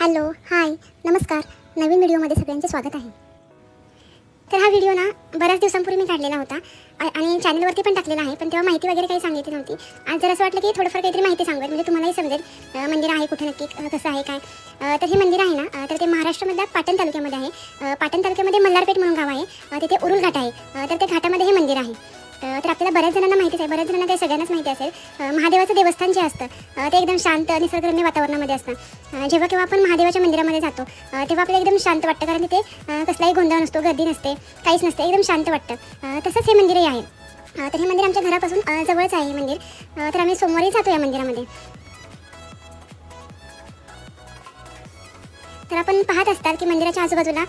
Hello hi नमस्कार. नवीन व्हिडिओमध्ये सगळ्यांचे स्वागत आहे. तर हा व्हिडिओ ना बऱ्याच दिवसांपूर्वी मी काढलेला होता. आणि चॅनलवरती पण टाकलेला आहे पण तेव्हा माहिती वगैरे काही सांगितली नव्हती. आज जर असं वाटलं की थोडंफार काहीतरी माहिती सांगूयात म्हणजे तुम्हालाही समजेल मंदिर आहे कुठे नक्की कसं आहे काय. तर हे मंदिर आहे ना तर ते महाराष्ट्रामधल्या पाटण तालुक्यामध्ये आहे. पाटण तालुक्यामध्ये मल्हारपेठ म्हणून गाव आहे तिथे उरुल घाट आहे तर त्या घाटामध्ये हे मंदिर आहे. तर आपल्याला बऱ्याच जणांना माहितीच आहे बऱ्याच जणांना काही सगळ्यांनाच माहिती असेल. महादेवाचं देवस्थान जे असतं ते एकदम शांत निसर्गरम्य वातावरणामध्ये असतं. जेव्हा केव्हा आपण महादेवाच्या मंदिरामध्ये जातो तेव्हा आपल्याला एकदम शांत वाटतं कारण तिथे कसलाही गोंधळ नसतो गर्दी नसते काहीच नसते एकदम शांत वाटतं. तसंच हे मंदिरही आहे. तर हे मंदिर आमच्या घरापासून जवळच आहे हे मंदिर. तर आम्ही सोमवारी जातो या मंदिरामध्ये. तर आपण पाहत असतात की मंदिराच्या आजूबाजूला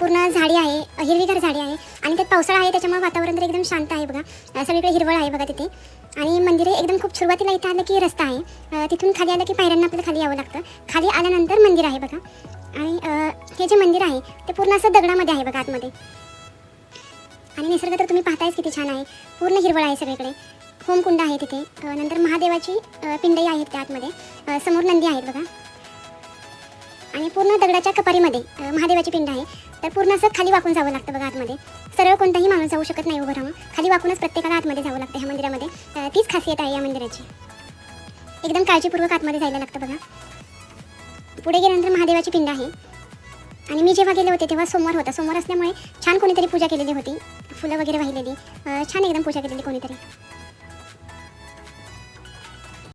पूर्ण झाडी आहे हिरवीगार झाडी आहे आणि त्यात पावसाळा आहे त्याच्यामुळे वातावरण तर एकदम शांत आहे बघा. सगळीकडे हिरवळ आहे बघा तिथे. आणि मंदिर एकदम खूप सुरुवातीला इथं आलं की रस्ता आहे. तिथून खाली आलं की पायऱ्यांना आपल्याला खाली यावं लागतं. खाली आल्यानंतर मंदिर आहे बघा. आणि हे जे मंदिर आहे ते पूर्ण असं दगडामध्ये आहे बघा आतमध्ये. आणि निसर्ग तर तुम्ही पाहतायच किती छान आहे. पूर्ण हिरवळ आहे सगळीकडे. होमकुंड आहे तिथे. नंतर महादेवाची पिंडई पिंडही आहेत त्या आतमध्ये. समोर नंदी आहेत बघा. आणि पूर्ण दगडाच्या कपारीमध्ये महादेवाची पिंड आहे. तर पूर्ण असं खाली वाकून जावं लागतं बघा आतमध्ये. सरळ कोणताही माणूस जाऊ शकत नाही उभं राहून. खाली वाकूनच प्रत्येकाला आतमध्ये जावं लागतं ह्या मंदिरामध्ये. तीच खासियत आहे या मंदिराची. एकदम काळजीपूर्वक आतमध्ये जायला लागतं बघा. पुढे गेल्यानंतर महादेवाची पिंड आहे. आणि मी जेव्हा गेले होते तेव्हा सोमवार होता. सोमवार असल्यामुळे छान कोणीतरी पूजा केलेली होती. फुलं वगैरे वाहिलेली. छान एकदम पूजा केलेली कोणीतरी.